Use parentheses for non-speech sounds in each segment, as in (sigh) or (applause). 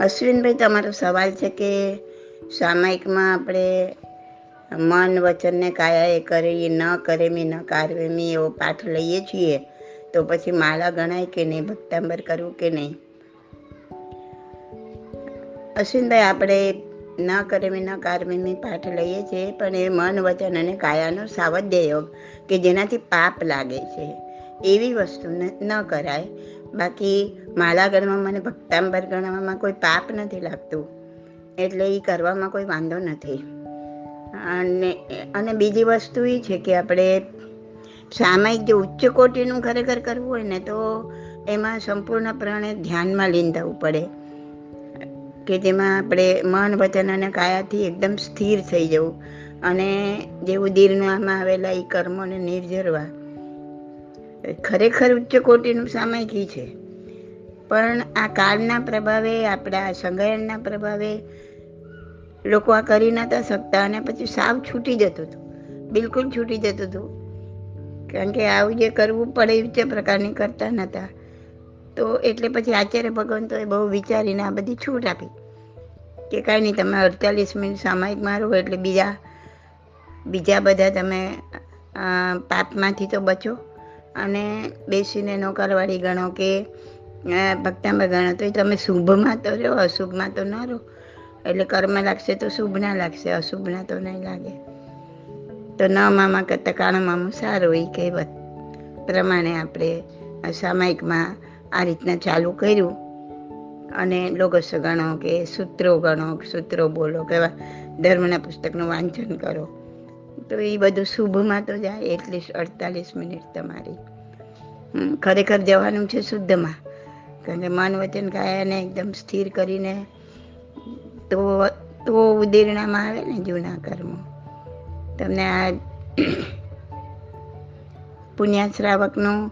અશ્વિનભાઈ, તમારો સવાલ છે કે સામાયિકમાં આપણે મન વચનને કરે એ ન કરે મી ન કારવેમી એવો પાઠ લઈએ છીએ, તો પછી માળા ગણાય કે નહીં, ભક્તાંબર કરવું કે નહીં? અશ્વિનભાઈ, આપણે ન કરે મી ન કારવેમી પાઠ લઈએ છીએ, પણ એ મન વચન અને કાયાનો સાવધ્ય યોગ કે જેનાથી પાપ લાગે છે. એવી વસ્તુને ન કરાય. બાકી માળા ગણવામાં મને ભક્તાંબર ગણવામાં કોઈ પાપ નથી લાગતું. એટલે એ કરવામાં કોઈ વાંધો નથી. અને અને બીજી વસ્તુ એ છે કે આપણે સામાયિક જે ઉચ્ચ કોટીનું ખરેખર કરવું હોય ને તો એમાં સંપૂર્ણપણે ધ્યાનમાં લીન થવું પડે. કે જેમાં આપણે મન, વચન અને કાયાથી એકદમ સ્થિર થઈ જવું. અને જેવું ઉદીરનામાં આવેલા એ કર્મોને નિર્જરવા. ખરેખર ઉચ્ચ કોટીનું સામાયિકી છે. પણ આ કાળના પ્રભાવે, આપણા સંગયનના પ્રભાવે લોકો આ કરી નતા શકતા અને પછી સાવ છૂટી જતું હતું. બિલકુલ છૂટી જતું હતું. કારણ કે આવું જે કરવું પડે એ ઉચ્ચ પ્રકારની કરતા નતા તો. એટલે પછી આચાર્ય ભગવંતોએ બહુ વિચારીને આ બધી છૂટ આપી. કે કાંઈ નહીં, તમે અડતાલીસ મિનિટ સામાયિક મારો એટલે બીજા બીજા બધા તમે પાપમાંથી તો બચો. અને બેસીને નોકરવાળી ગણો કે ભક્તામાં ગણો. તો તમે શુભમાં તો રહો અશુભમાં તો ન રહો. એટલે કર્મ લાગશે તો શુભ ના લાગશે અશુભના તો નહીં લાગે. તો ન મામા કરતાં કાણો મામું સારું એ કહેવત પ્રમાણે આપણે સામાયિકમાં આ રીતના ચાલુ કર્યું. અને લોગસ ગણો કે, સૂત્રો ગણો, સૂત્રો બોલો કેવા ધર્મના પુસ્તકનું વાંચન કરો. તો એ બધું શુભમાં તો જાય, એટલીસ્ટ અડતાલીસ મિનિટ તમારી. ખરેખર જવાનું છે શુદ્ધમાં. કારણ કે મન વચન કાયાને એકદમ સ્થિર કરીને તો તો ઉદીરણામાં આવે ને જૂના કર્મો. તમને આ (coughs) પુણ્યાશ્રાવકનું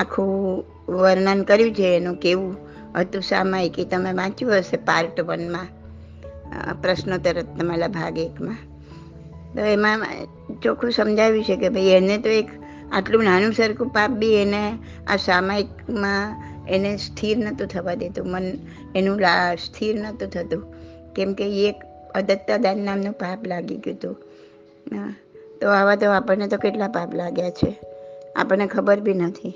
આખું વર્ણન કર્યું છે, એનું કેવું હતું સામાયિક તમે વાંચ્યું હશે પાર્ટ વનમાં પ્રશ્નોત્તર તમારા ભાગ એકમાં. તો એમાં ચોખ્ખું સમજાવ્યું છે કે ભાઈ એને તો એક આટલું નાનું સરખું પાપ બી એને આ સામાયિકમાં એને સ્થિર નહોતું થવા દેતું. મન એનું સ્થિર નહોતું થતું. કેમ કે એક અદત્તાદાન નામનું પાપ લાગી ગયું હતું. તો આવા તો આપણને તો કેટલા પાપ લાગ્યા છે? આપણને ખબર બી નથી.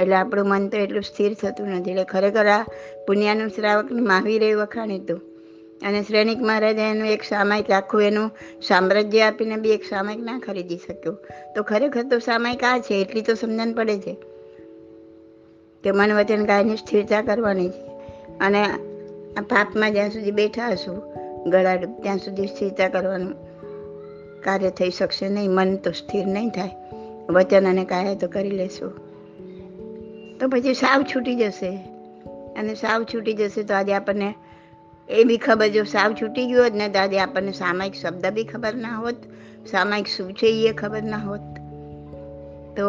એટલે આપણું મન તો એટલું સ્થિર થતું નથી. એટલે ખરેખર આ પુણ્યાનું શ્રાવકની મહાવીરે વખાણ હતું. અને શ્રેણિક મહારાજે એનું એક સામાયિક આખું એનું સામ્રાજ્ય આપીને બી એક સામાયિક ના ખરીદી શક્યો. તો ખરેખર તો સામાયિક આ છે, એટલી તો સમજણ પડે છે કે મન વચન કાયની સ્થિરતા કરવાની છે. અને આ પાપમાં જ્યાં સુધી બેઠા હશું ગળા ત્યાં સુધી સ્થિરતા કરવાનું કાર્ય થઈ શકશે નહીં, મન તો સ્થિર નહીં થાય. વચન અને કાયા તો કરી લેશું. તો પછી સાવ છૂટી જશે. અને સાવ છૂટી જશે તો આજે આપણને એ બી ખબર જો સાવ છૂટી ગયો હોત ને દાદી આપણને સામાયિક શબ્દ બી ખબર ના હોત, સામાયિક શું છે એ ખબર ના હોત. તો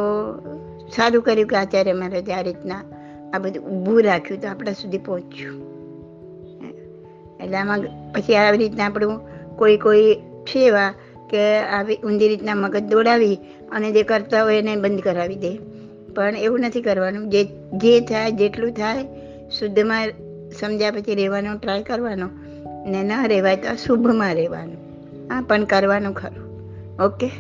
સારું કર્યું કે આચાર્ય મારે આ રીતના આ બધું ઊભું રાખ્યું તો આપણા સુધી પહોંચ્યું. એટલે આમાં પછી આવી રીતના આપણું કોઈ કોઈ છે એવા કે આવી ઊંધી રીતના મગજ દોડાવી અને જે કરતા હોય એને બંધ કરાવી દે. પણ એવું નથી કરવાનું. જે જે થાય, જેટલું થાય, શુદ્ધમાં સમજ્યા પછી રહેવાનો ટ્રાય કરવાનો. ને ન રહેવાય તો શુભમાં રહેવાનું. હા પણ કરવાનું ખરું. ઓકે